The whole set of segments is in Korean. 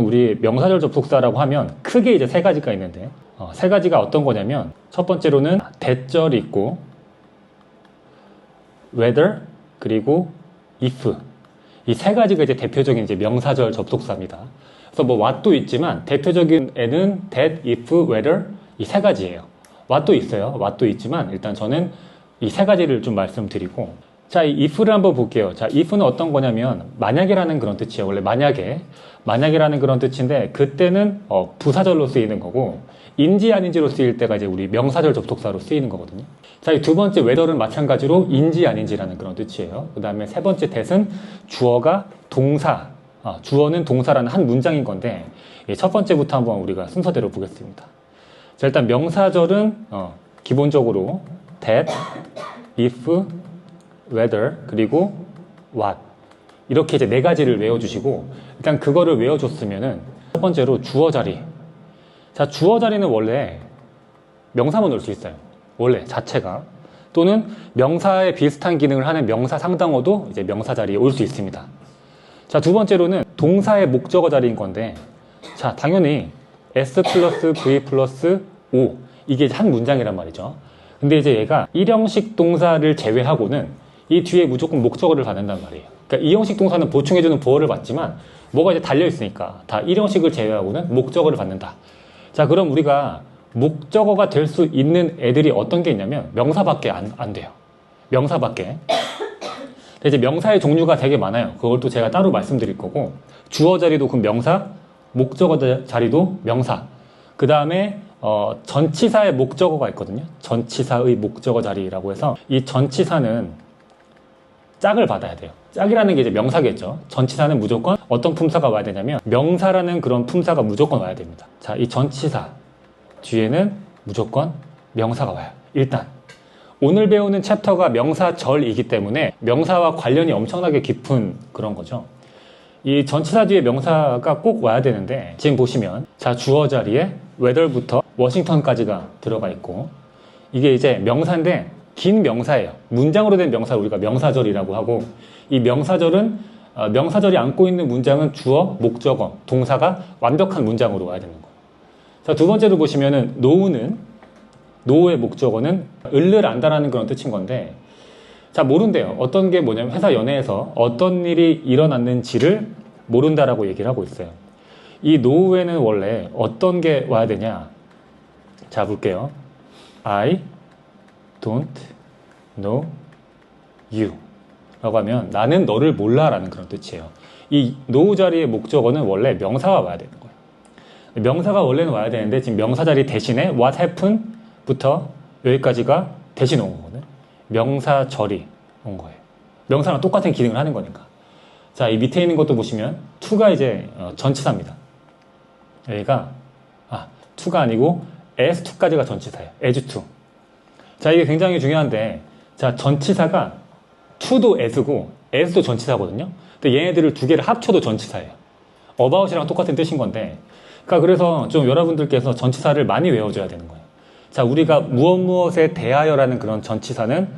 우리 명사절 접속사라고 하면 크게 이제 세 가지가 있는데 어, 세 가지가 어떤 거냐면 첫 번째로는 대절이 있고 whether 그리고 if 이 세 가지가 이제 대표적인 이제 명사절 접속사입니다. 그래서 뭐 what도 있지만 대표적인 애는 that, if, whether 이 세 가지예요. what도 있어요. what도 있지만 일단 저는 이 세 가지를 좀 말씀드리고 자, 이 if를 한번 볼게요. 자, if는 어떤 거냐면 만약이라는 그런 뜻이에요. 원래 만약에 만약이라는 그런 뜻인데 그때는 어, 부사절로 쓰이는 거고 인지 아닌지로 쓰일 때가 이제 우리 명사절 접속사로 쓰이는 거거든요. 자, 이 두 번째 whether는 마찬가지로 인지 아닌지라는 그런 뜻이에요. 그 다음에 세 번째 that은 주어가 동사, 아, 주어는 동사라는 한 문장인 건데 이첫 번째부터 한번 우리가 순서대로 보겠습니다. 자, 일단 명사절은 어, 기본적으로 that, if, whether 그리고 what 이렇게 이제 네 가지를 외워주시고 일단 그거를 외워줬으면은 첫 번째로 주어 자리. 자 주어 자리는 원래 명사만 넣을 수 있어요. 원래 자체가. 또는 명사에 비슷한 기능을 하는 명사 상당어도 이제 명사 자리에 올 수 있습니다. 자 두 번째로는 동사의 목적어 자리인 건데 자 당연히 s 플러스 v 플러스 o. 이게 한 문장이란 말이죠. 근데 이제 얘가 일형식 동사를 제외하고는 이 뒤에 무조건 목적어를 받는단 말이에요. 그러니까 이형식 동사는 보충해주는 보어를 받지만 뭐가 이제 달려 있으니까 다 일형식을 제외하고는 목적어를 받는다. 자, 그럼 우리가 목적어가 될 수 있는 애들이 어떤 게 있냐면 명사밖에 안, 안 돼요. 명사밖에. 이제 명사의 종류가 되게 많아요. 그걸 또 제가 따로 말씀드릴 거고 주어 자리도 그 명사, 목적어 자- 자리도 명사. 그 다음에 어, 전치사의 목적어가 있거든요. 전치사의 목적어 자리라고 해서 이 전치사는 짝을 받아야 돼요. 짝이라는 게 이제 명사겠죠. 전치사는 무조건 어떤 품사가 와야 되냐면 명사라는 그런 품사가 무조건 와야 됩니다. 자, 이 전치사 뒤에는 무조건 명사가 와요. 일단 오늘 배우는 챕터가 명사절이기 때문에 명사와 관련이 엄청나게 깊은 그런 거죠. 이 전치사 뒤에 명사가 꼭 와야 되는데 지금 보시면 자 주어 자리에 whether부터 워싱턴까지가 들어가 있고 이게 이제 명사인데 긴 명사예요. 문장으로 된 명사를 우리가 명사절이라고 하고 이 명사절은 어, 명사절이 안고 있는 문장은 주어, 목적어, 동사가 완벽한 문장으로 와야 되는 거예요. 자, 두 번째로 보시면은 노우는 노우의 목적어는 을를 안다라는 그런 뜻인 건데 자, 모른대요. 어떤 게 뭐냐면 회사 연애에서 어떤 일이 일어났는지를 모른다라고 얘기를 하고 있어요. 이 노우에는 원래 어떤 게 와야 되냐? 자, 볼게요. I don't know you 라고 하면 나는 너를 몰라 라는 그런 뜻이에요. 이 know 자리의 목적어는 원래 명사가 와야 되는 거예요. 명사가 원래는 와야 되는데 지금 명사 자리 대신에 what happened 부터 여기까지가 대신 온 거거든. 명사 절이 온 거예요. 명사랑 똑같은 기능을 하는 거니까. 자, 이 밑에 있는 것도 보시면 to가 이제 어, 전치사입니다. 여기가 아, to가 아니고 as to까지가 전치사예요. as to. 자, 이게 굉장히 중요한데 자, 전치사가 to도 as고 as도 전치사거든요. 근데 얘네들을 두 개를 합쳐도 전치사예요. about이랑 똑같은 뜻인 건데 그러니까 그래서 좀 여러분들께서 전치사를 많이 외워줘야 되는 거예요. 자, 우리가 무엇 무엇에 대하여라는 그런 전치사는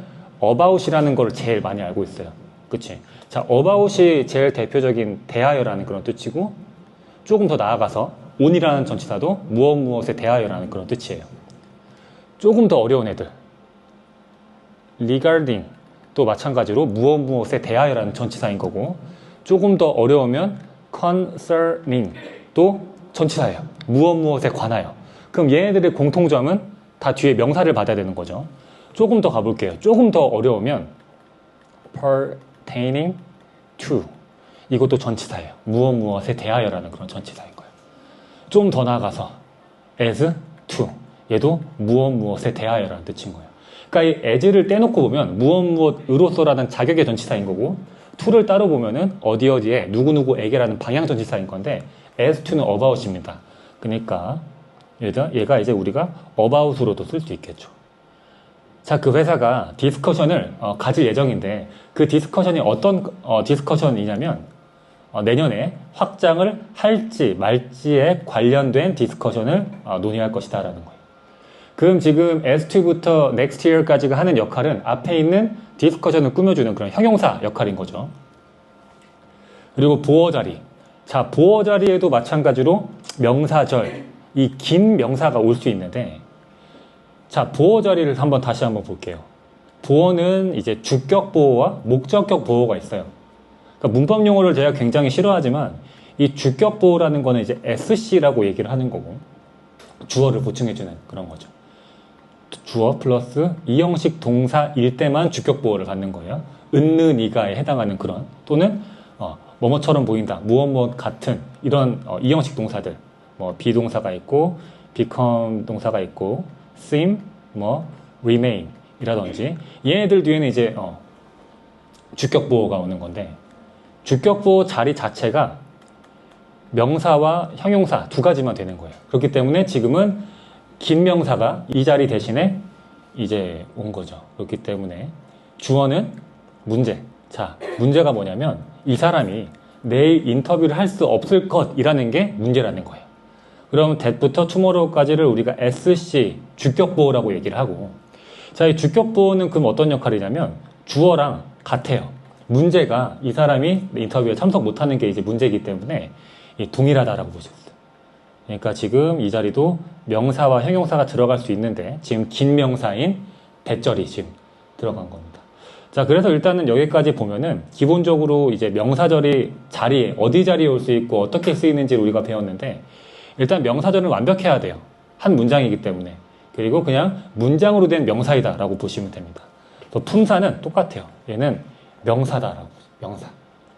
about이라는 걸 제일 많이 알고 있어요. 그치? 자, about이 제일 대표적인 대하여라는 그런 뜻이고 조금 더 나아가서 on이라는 전치사도 무엇 무엇에 대하여라는 그런 뜻이에요. 조금 더 어려운 애들. Regarding 또 마찬가지로 무엇 무엇에 대하여라는 전치사인 거고 조금 더 어려우면 concerning 또 전치사예요. 무엇 무엇에 관하여. 그럼 얘네들의 공통점은 다 뒤에 명사를 받아야 되는 거죠. 조금 더 가볼게요. 조금 더 어려우면 pertaining to 이것도 전치사예요. 무엇 무엇에 대하여라는 그런 전치사인 거예요. 좀 더 나아가서 as to 얘도 무엇 무엇에 대하여라는 뜻인 거예요. 그러니까 이 as를 떼놓고 보면 무엇 무엇으로서라는 자격의 전치사인 거고 to를 따로 보면은 어디 어디에 누구누구에게라는 방향 전치사인 건데 as to는 about입니다. 그러니까 얘가, 얘가 이제 우리가 about으로도 쓸 수 있겠죠. 자, 그 회사가 디스커션을 어, 가질 예정인데 그 디스커션이 어떤 어, 디스커션이냐면 어, 내년에 확장을 할지 말지에 관련된 디스커션을 어, 논의할 것이다라는 거예요. 그럼 지금 S2부터 next year까지가 하는 역할은 앞에 있는 디스커션을 꾸며주는 그런 형용사 역할인 거죠. 그리고 보어 자리. 자, 보어 자리에도 마찬가지로 명사절, 이 긴 명사가 올 수 있는데, 자, 보어 자리를 한번 다시 한번 볼게요. 보어는 이제 주격 보어와 목적격 보어가 있어요. 그러니까 문법 용어를 제가 굉장히 싫어하지만, 이 주격 보어라는 거는 이제 SC라고 얘기를 하는 거고, 주어를 보충해주는 그런 거죠. 주어 플러스 이형식 동사일 때만 주격 보어를 받는 거예요. 은느 니가에 해당하는 그런 또는 어, 뭐뭐처럼 보인다, 무엇 무엇 같은 이런 어, 이형식 동사들 뭐 비동사가 있고 become 동사가 있고 seem 뭐 remain 이라든지 얘네들 뒤에는 이제 어, 주격 보어가 오는 건데 주격 보어 자리 자체가 명사와 형용사 두 가지만 되는 거예요. 그렇기 때문에 지금은 긴 명사가 이 자리 대신에 이제 온 거죠. 그렇기 때문에 주어는 문제. 자, 문제가 뭐냐면 이 사람이 내일 인터뷰를 할 수 없을 것이라는 게 문제라는 거예요. 그럼 that부터 tomorrow까지를 우리가 SC 주격 보호라고 얘기를 하고 자, 이 주격 보호는 그럼 어떤 역할이냐면 주어랑 같아요. 문제가 이 사람이 인터뷰에 참석 못하는 게 이제 문제이기 때문에 이 동일하다라고 보셨어요. 그러니까 지금 이 자리도 명사와 형용사가 들어갈 수 있는데 지금 긴 명사인 대절이 지금 들어간 겁니다. 자, 그래서 일단은 여기까지 보면은 기본적으로 이제 명사절이 자리에 어디 자리에 올 수 있고 어떻게 쓰이는지 우리가 배웠는데 일단 명사절은 완벽해야 돼요. 한 문장이기 때문에. 그리고 그냥 문장으로 된 명사이다 라고 보시면 됩니다. 또 품사는 똑같아요. 얘는 명사다라고 명사.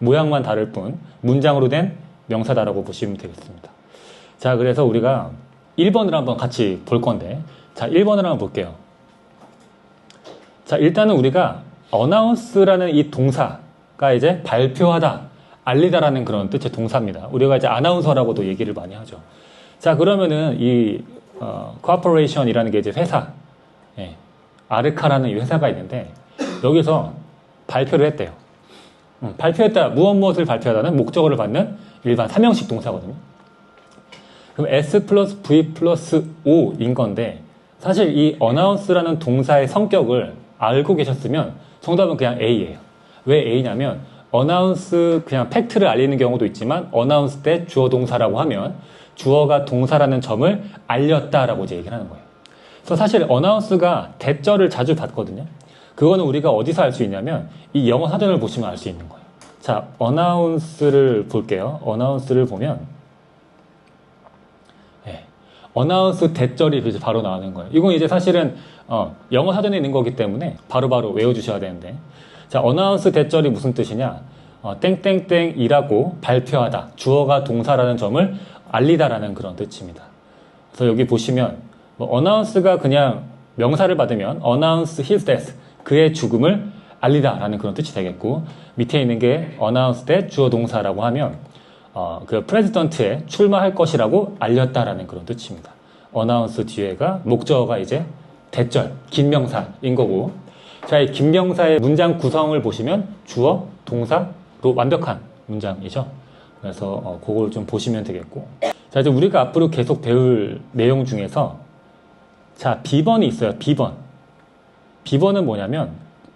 모양만 다를 뿐 문장으로 된 명사다라고 보시면 되겠습니다. 자, 그래서 우리가 1번을 한번 같이 볼 건데, 자, 1번을 한번 볼게요. 자, 일단은 우리가 announce라는 이 동사가 이제 발표하다, 알리다라는 그런 뜻의 동사입니다. 우리가 이제 아나운서라고도 얘기를 많이 하죠. 자, 그러면은 이 어, corporation이라는 게 이제 회사, 예, 아르카라는 이 회사가 있는데 여기서 발표를 했대요. 음, 발표했다, 무엇 무엇을 발표하다는 목적어를 받는 일반 삼형식 동사거든요. 그럼 S 플러스 V 플러스 O인 건데 사실 이 announce라는 동사의 성격을 알고 계셨으면 정답은 그냥 A예요. 왜 A냐면 announce 그냥 팩트를 알리는 경우도 있지만 announce 때 주어 동사라고 하면 주어가 동사라는 점을 알렸다라고 이제 얘기를 하는 거예요. 그래서 사실 announce가 대절을 자주 받거든요. 그거는 우리가 어디서 알 수 있냐면 이 영어 사전을 보시면 알 수 있는 거예요. 자, announce를 볼게요. announce를 보면 예, announce 대절이 이제 바로 나오는 거예요. 이건 이제 사실은 어, 영어 사전에 있는 거기 때문에 바로바로 외워주셔야 되는데 자, announce 대절이 무슨 뜻이냐? 어, 땡땡땡이라고 발표하다. 주어가 동사라는 점을 알리다라는 그런 뜻입니다. 그래서 여기 보시면 뭐 announce가 그냥 명사를 받으면 announce his death 그의 죽음을 알리다라는 그런 뜻이 되겠고 밑에 있는 게 announce 때 주어 동사라고 하면 어, 그 프레지던트에 출마할 것이라고 알렸다라는 그런 뜻입니다. announce 뒤에가 목적어가 이제 대절 긴 명사인 거고 자, 이긴 명사의 문장 구성을 보시면 주어 동사로 완벽한 문장이죠. 그래서 어, 그걸 좀 보시면 되겠고 자 이제 우리가 앞으로 계속 배울 내용 중에서 자 비번이 있어요. 비번 비번은 뭐냐면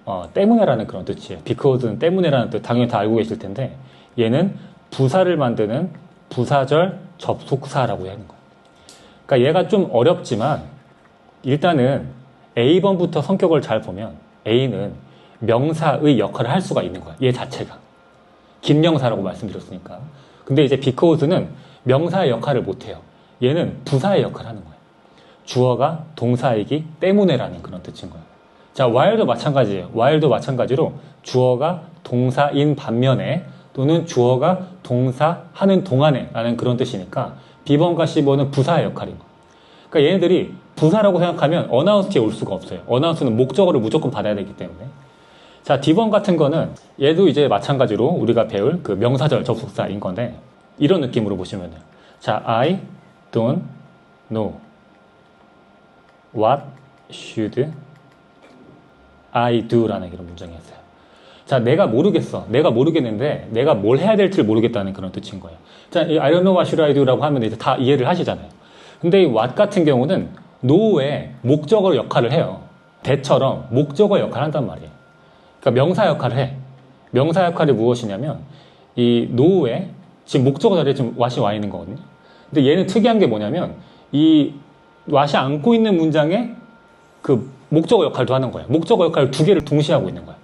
어, 때문에라는 그런 뜻이에요. because는 때문에라는 뜻 당연히 다 알고 계실 텐데 얘는 부사를 만드는 부사절 접속사라고 하는 거예요. 그러니까 얘가 좀 어렵지만 일단은 A번부터 성격을 잘 보면 A는 명사의 역할을 할 수가 있는 거야. 얘 자체가. 긴 명사라고 말씀드렸으니까. 근데 이제 because는 명사의 역할을 못해요. 얘는 부사의 역할을 하는 거예요. 주어가 동사이기 때문에라는 그런 뜻인 거예요. 자, while도 마찬가지예요. while도 마찬가지로 주어가 동사인 반면에 또는 주어가 동사 하는 동안에 라는 그런 뜻이니까 비번과 시번은 부사의 역할인 거예요. 그러니까 얘네들이 부사라고 생각하면 어나운스에 올 수가 없어요. 어나운스는 목적어를 무조건 받아야 되기 때문에. 자, D번 같은 거는 얘도 이제 마찬가지로 우리가 배울 그 명사절 접속사인 건데 이런 느낌으로 보시면 돼요. 자, I don't know what should I do라는 그런 문장이었어요. 자, 내가 모르겠어. 내가 모르겠는데 내가 뭘 해야 될지 모르겠다는 그런 뜻인 거예요. 자, 이 I don't know what I do라고 하면 이제 다 이해를 하시잖아요. 근데 이 what 같은 경우는 know의 목적어 역할을 해요. 대처럼 목적어 역할을 한단 말이에요. 그러니까 명사 역할을 해. 명사 역할이 무엇이냐면 이 know의 지금 목적어 자리에 지금 what이 와 있는 거거든요. 근데 얘는 특이한 게 뭐냐면 이 what이 안고 있는 문장에 그 목적어 역할도 하는 거예요. 목적어 역할 두 개를 동시에 하고 있는 거예요.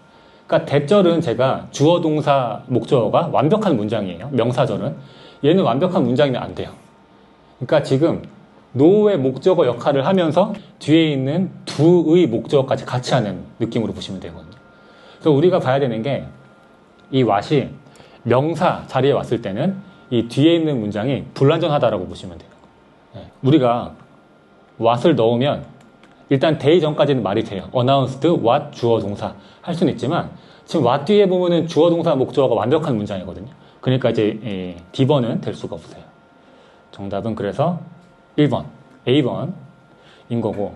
그러니까 대절은 제가 주어 동사 목적어가 완벽한 문장이에요. 명사절은 얘는 완벽한 문장이면 안 돼요. 그러니까 지금 노의 목적어 역할을 하면서 뒤에 있는 두의 목적어까지 같이 하는 느낌으로 보시면 되거든요. 그래서 우리가 봐야 되는 게이 what이 명사 자리에 왔을 때는 이 뒤에 있는 문장이 불완전하다라고 보시면 돼요. 네. 우리가 what을 넣으면 일단 day 전까지는 말이 돼요. announced, what, 주어 동사 할 수는 있지만 지금 what 뒤에 보면은 주어 동사 목적어가 완벽한 문장이거든요. 그러니까 이제 예, D번은 될 수가 없어요. 정답은 그래서 1번, A번인 거고.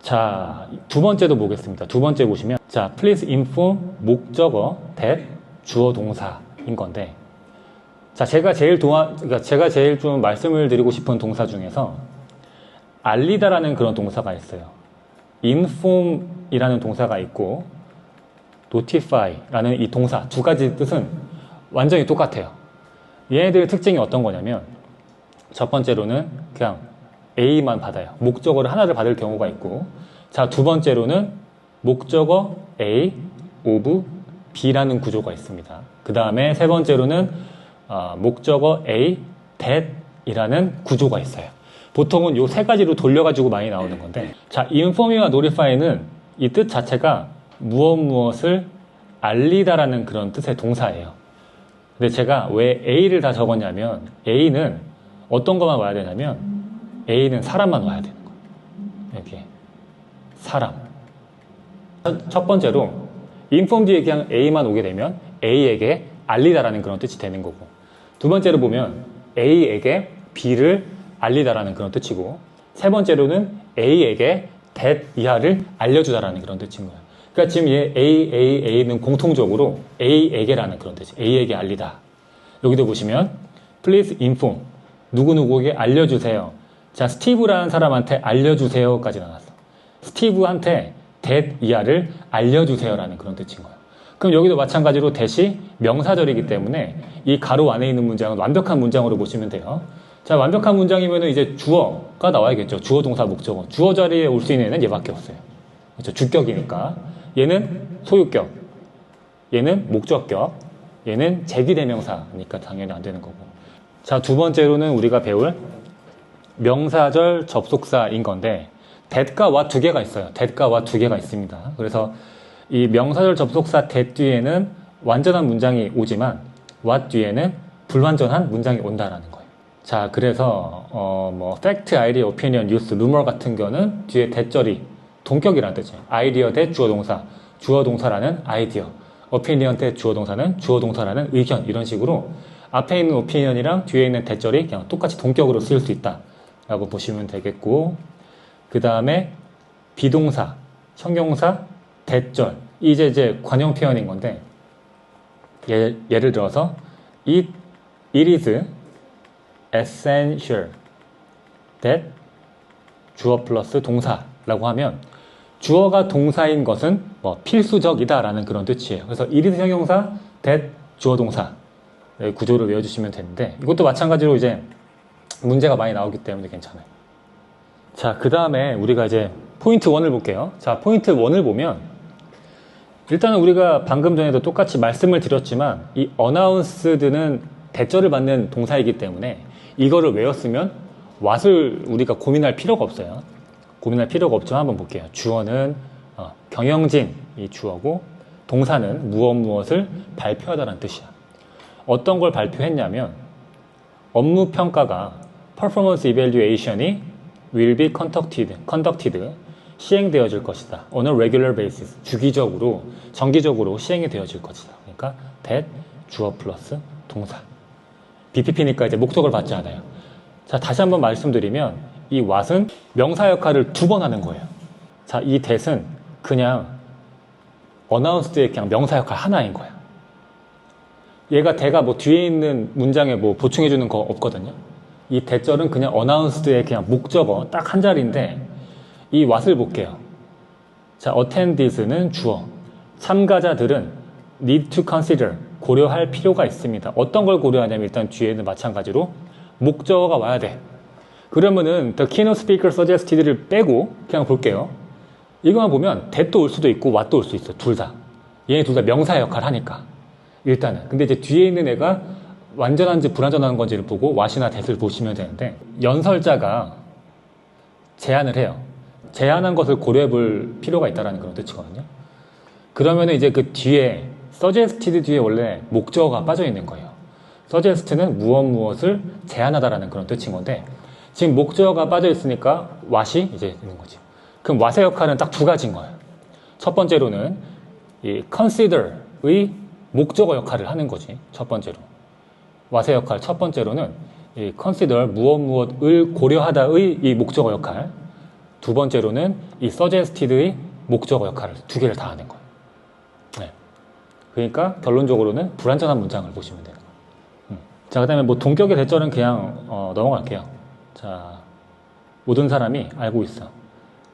자, 두 번째도 보겠습니다. 두 번째 보시면, 자, please inform 목적어 that 주어 동사인 건데, 자, 제가 제일 도와, 그러니까 제가 제일 좀 말씀을 드리고 싶은 동사 중에서 알리다라는 그런 동사가 있어요. inform이라는 동사가 있고, notify라는 이 동사 두 가지 뜻은 완전히 똑같아요. 얘네들의 특징이 어떤 거냐면, 첫 번째로는 그냥 A만 받아요. 목적어를 하나를 받을 경우가 있고, 자, 두 번째로는 목적어 A, of B라는 구조가 있습니다. 그 다음에 세 번째로는 어, 목적어 A, that이라는 구조가 있어요. 보통은 요 세 가지로 돌려가지고 많이 나오는 건데, 자, inform이와 notify는 이 뜻 자체가 무엇 무엇을 알리다라는 그런 뜻의 동사예요. 근데 제가 왜 A를 다 적었냐면, A는 어떤 것만 와야 되냐면, A는 사람만 와야 되는 거예요. 이렇게. 사람. 첫, 첫 번째로, inform 뒤에 그냥 A만 오게 되면, A에게 알리다라는 그런 뜻이 되는 거고, 두 번째로 보면, A에게 B를 알리다라는 그런 뜻이고, 세 번째로는 A에게 that 이하를 알려주다라는 그런 뜻인 거예요. 그러니까 지금 얘 A, A, A는 공통적으로 A에게라는 그런 뜻이 A에게 알리다. 여기도 보시면, please inform. 누구누구에게 알려주세요. 자, 스티브라는 사람한테 알려주세요까지 나왔어. 스티브한테 that 이하를 알려주세요라는 그런 뜻인 거예요. 그럼 여기도 마찬가지로 that이 명사절이기 때문에 이 가로 안에 있는 문장은 완벽한 문장으로 보시면 돼요. 자, 완벽한 문장이면 이제 주어가 나와야겠죠. 주어 동사 목적어. 주어 자리에 올 수 있는 애는 얘밖에 없어요. 그렇죠. 주격이니까. 얘는 소유격. 얘는 목적격. 얘는 제기대명사니까 당연히 안 되는 거고. 자, 두 번째로는 우리가 배울 명사절 접속사인 건데 what 두 개가 있어요. what 두 개가 있습니다. 그래서 이 명사절 접속사 that 뒤에는 완전한 문장이 오지만 what 뒤에는 불완전한 문장이 온다라는 거예요. 자, 그래서 어뭐 fact, idea, opinion, use, rumor 같은 거는 뒤에 대절이 동격이라는 뜻이에요. 아이디어 대 주어 동사, 주어 동사라는 아이디어, opinion 대 주어 동사는 주어 동사라는 의견 이런 식으로 앞에 있는 opinion이랑 뒤에 있는 대절이 그냥 똑같이 동격으로 쓰일 수 있다라고 보시면 되겠고 그 다음에 비동사, 형용사, 대절 이제 이제 관용 표현인 건데 예, 예를 들어서 it, it is essential that 주어 플러스 동사라고 하면 주어가 동사인 것은 뭐 필수적이다라는 그런 뜻이에요. 그래서 it is 형용사, that 주어 동사 구조를 외워주시면 되는데 이것도 마찬가지로 이제 문제가 많이 나오기 때문에 괜찮아요. 자, 그 다음에 우리가 이제 포인트 1을 볼게요. 자, 포인트 1을 보면 일단은 우리가 방금 전에도 똑같이 말씀을 드렸지만 이 announced는 대절을 받는 동사이기 때문에 이거를 외웠으면 what을 우리가 고민할 필요가 없어요. 고민할 필요가 없지만 한번 볼게요. 주어는 어, 경영진 이 주어고 동사는 무엇 무엇을 발표하다라는 뜻이야. 어떤 걸 발표했냐면 업무 평가가 performance evaluation이 will be conducted, conducted 시행되어질 것이다. on a regular basis 주기적으로 정기적으로 시행이 되어질 것이다. 그러니까 that 주어 플러스 동사. BPP니까 이제 목적을 받지 않아요. 자 다시 한번 말씀드리면 이 what은 명사 역할을 두 번 하는 거예요. 자 이 that은 그냥 announced의 그냥 명사 역할 하나인 거야. 얘가 대가 뭐 뒤에 있는 문장에 뭐 보충해 주는 거 없거든요. 이 대절은 그냥 announced의 그냥 목적어 딱 한 자리인데 이 what을 볼게요. 자, attendees는 주어. 참가자들은 need to consider 고려할 필요가 있습니다. 어떤 걸 고려하냐면 일단 뒤에는 마찬가지로 목적어가 와야 돼. 그러면은 the keynote speaker suggested를 빼고 그냥 볼게요. 이거만 보면 that도 올 수도 있고 what도 올 수 있어. 둘 다. 얘네 둘 다 명사 역할 하니까. 일단은. 근데 이제 뒤에 있는 애가 완전한지 불완전한 건지를 보고 what이나 that을 보시면 되는데 연설자가 제안을 해요. 제안한 것을 고려해 볼 필요가 있다는 그런 뜻이거든요. 그러면 이제 그 뒤에 suggested 뒤에 원래 목적어가 빠져 있는 거예요. suggest는 무엇 무엇을 제안하다라는 그런 뜻인 건데 지금 목적어가 빠져 있으니까 what이 이제 있는 거지. 그럼 what의 역할은 딱 두 가지인 거예요. 첫 번째로는 이 consider의 목적어 역할을 하는 거지. 첫 번째로. what의 역할 첫 번째로는 이 consider 무엇 무엇을 고려하다의 이 목적어 역할. 두 번째로는 이 suggested의 목적어 역할을 두 개를 다 하는 거예요. 네. 그러니까 결론적으로는 불완전한 문장을 보시면 돼요. 음. 자, 그 다음에 뭐 동격의 대절은 그냥 어, 넘어갈게요. 자, 모든 사람이 알고 있어.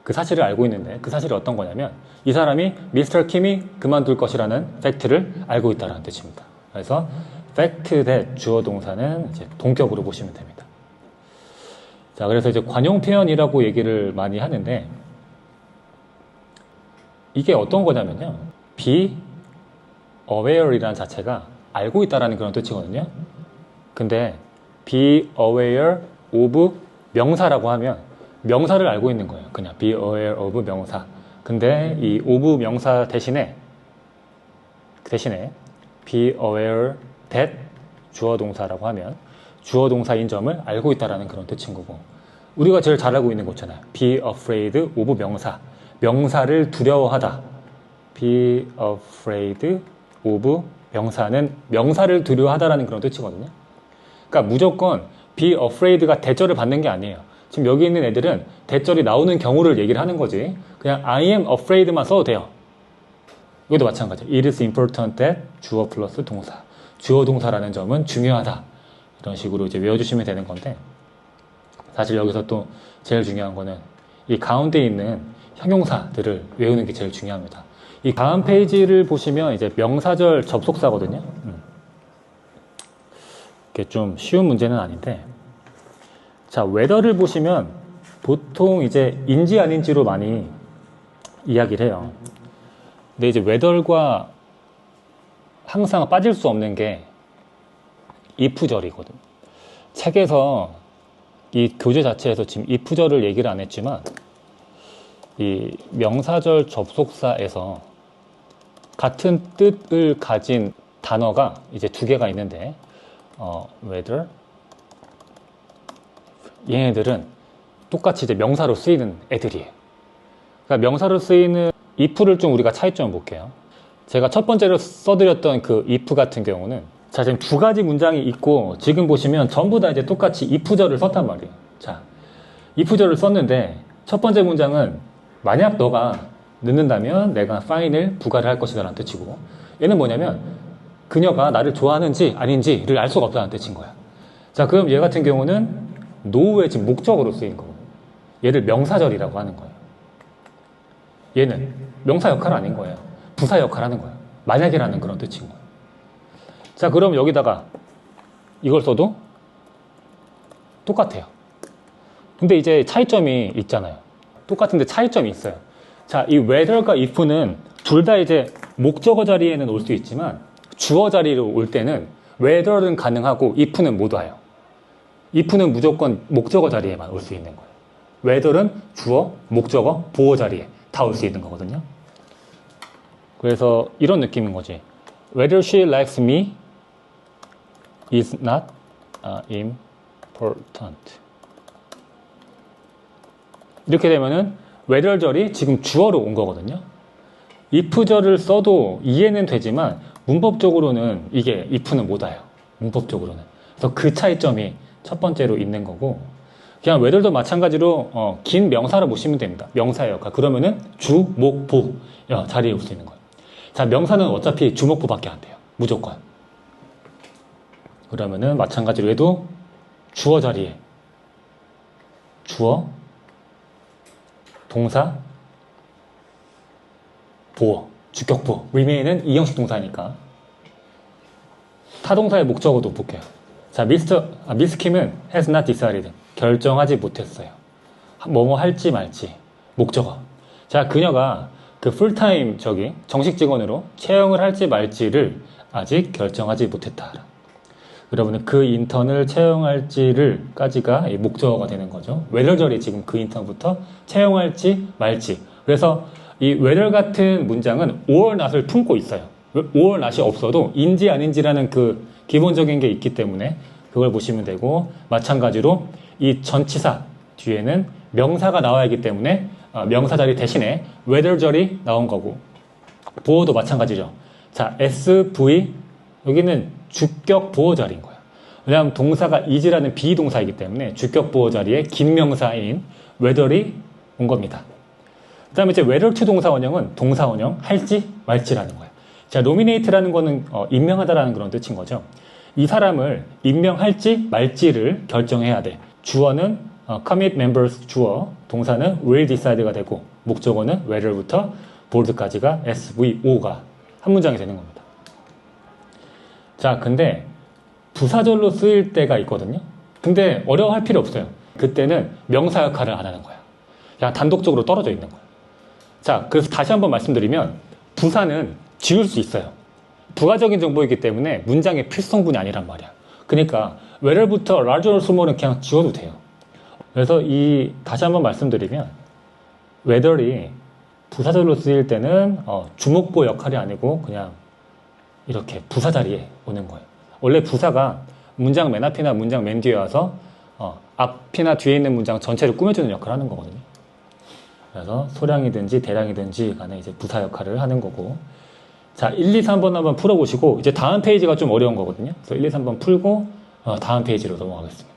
그 사실을 알고 있는데 그 사실이 어떤 거냐면 이 사람이 미스터 킴이 그만둘 것이라는 팩트를 알고 있다는 뜻입니다. 그래서 fact that 주어 동사는 이제 동격으로 보시면 됩니다. 자, 그래서 이제 관용 표현이라고 얘기를 많이 하는데 이게 어떤 거냐면요. be aware이라는 자체가 알고 있다라는 그런 뜻이거든요. 근데 be aware of 명사라고 하면 명사를 알고 있는 거예요. 그냥 be aware of 명사. 근데 이 of 명사 대신에 대신에 be aware that 주어 동사라고 하면 주어 동사인 점을 알고 있다라는 그런 뜻인 거고 우리가 제일 잘 알고 있는 거잖아요. be afraid of 명사. 명사를 두려워하다. be afraid of 명사는 명사를 두려워하다라는 그런 뜻이거든요. 그러니까 무조건 be afraid가 대절을 받는 게 아니에요. 지금 여기 있는 애들은 대절이 나오는 경우를 얘기를 하는 거지. 그냥 I am afraid만 써도 돼요. 이것도 마찬가지예요. It is important that 주어 플러스 동사. 주어 동사라는 점은 중요하다. 이런 식으로 이제 외워주시면 되는 건데 사실 여기서 또 제일 중요한 거는 이 가운데 있는 형용사들을 외우는 게 제일 중요합니다. 이 다음 페이지를 보시면 이제 명사절 접속사거든요. 음. 이게 좀 쉬운 문제는 아닌데 자, 웨더를 보시면 보통 이제 인지 아닌지로 많이 이야기를 해요. 근데 이제 웨더가 항상 빠질 수 없는 게 if절이거든. 책에서 이 교재 자체에서 지금 if절을 얘기를 안 했지만 이 명사절 접속사에서 같은 뜻을 가진 단어가 이제 두 개가 있는데 어, whether 얘네들은 똑같이 이제 명사로 쓰이는 애들이에요. 그러니까 명사로 쓰이는 if를 좀 우리가 차이점을 볼게요. 제가 첫 번째로 써드렸던 그 if 같은 경우는 자 지금 두 가지 문장이 있고 지금 보시면 전부 다 이제 똑같이 if절을 썼단 말이에요. 자 if절을 썼는데 첫 번째 문장은 만약 너가 늦는다면 내가 파인을 부과를 할 것이다 라는 뜻이고 얘는 뭐냐면 그녀가 나를 좋아하는지 아닌지를 알 수가 없다는 뜻인 거야. 자 그럼 얘 같은 경우는 노후의 지금 목적으로 쓰인 거고 얘를 명사절이라고 하는 거예요. 얘는 명사 역할 아닌 거예요. 부사 역할 하는 거예요. 만약이라는 그런 뜻인 거예요. 자, 그럼 여기다가 이걸 써도 똑같아요. 근데 이제 차이점이 있잖아요. 똑같은데 차이점이 있어요. 자, 이 whether과 if는 둘 다 이제 목적어 자리에는 올 수 있지만 주어 자리로 올 때는 whether는 가능하고 if는 못 와요. if는 무조건 목적어 자리에만 올 수 있는 거예요. whether는 주어, 목적어, 보어 자리에 다 올 수 있는 거거든요. 그래서 이런 느낌인 거지. Whether she likes me is not uh, important. 이렇게 되면은 whether절이 지금 주어로 온 거거든요. if절을 써도 이해는 되지만 문법적으로는 이게 if는 못 와요. 문법적으로는. 그래서 그 차이점이 첫 번째로 있는 거고 그냥 whether도 마찬가지로 어, 긴 명사로 보시면 됩니다. 명사의 역할. 그러면은 주, 목, 부 야, 자리에 올 수 있는 거예요. 자, 명사는 어차피 주목부밖에 안 돼요. 무조건. 그러면은 마찬가지로 해도 주어 자리에 주어, 동사, 보어, 주격부, remain은 이형식 동사니까 타동사의 목적어도 볼게요. 자, 미스터, 아, 미스 킴은 has not decided. 결정하지 못했어요. 뭐뭐 할지 말지. 목적어. 자, 그녀가 그 풀타임 저기 정식 직원으로 채용을 할지 말지를 아직 결정하지 못했다. 여러분은 그 인턴을 채용할지를 까지가 이 목적어가 되는 거죠. 웨럴절이 지금 그 인턴부터 채용할지 말지. 그래서 이 웨럴 같은 문장은 or not을 품고 있어요. or not이 없어도 인지 아닌지라는 그 기본적인 게 있기 때문에 그걸 보시면 되고 마찬가지로 이 전치사 뒤에는 명사가 나와야 하기 때문에 어, 명사 자리 대신에 whether절이 나온 거고 보어도 마찬가지죠. 자, SV 여기는 주격 보어 자리인 거예요. 왜냐하면 동사가 is라는 비동사이기 때문에 주격 보어 자리에 긴 명사인 whether이 온 겁니다. 그 다음에 이제 whether to 동사 원형은 동사 원형 할지 말지라는 거예요. 자, nominate라는 거는 어, 임명하다라는 그런 뜻인 거죠. 이 사람을 임명할지 말지를 결정해야 돼. 주어는 어, commit members 주어, 동사는 will decide가 되고 목적어는 whether부터 bold까지가 SVO가 한 문장이 되는 겁니다. 자, 근데 부사절로 쓰일 때가 있거든요. 근데 어려워할 필요 없어요. 그때는 명사 역할을 안 하는 거야. 그냥 단독적으로 떨어져 있는 거야. 자, 그래서 다시 한번 말씀드리면 부사는 지울 수 있어요. 부가적인 정보이기 때문에 문장의 필성분이 아니란 말이야. 그러니까 where부터 larger small은 그냥 지워도 돼요. 그래서 이 다시 한번 말씀드리면 whether이 부사절로 쓰일 때는 어, 주목보 역할이 아니고 그냥 이렇게 부사 자리에 오는 거예요. 원래 부사가 문장 맨 앞이나 문장 맨 뒤에 와서 어, 앞이나 뒤에 있는 문장 전체를 꾸며주는 역할을 하는 거거든요. 그래서 소량이든지 대량이든지 간에 이제 부사 역할을 하는 거고. 자, 1, 2, 3번 한번 풀어보시고, 이제 다음 페이지가 좀 어려운 거거든요. 그래서 1, 2, 3번 풀고, 어, 다음 페이지로 넘어가겠습니다.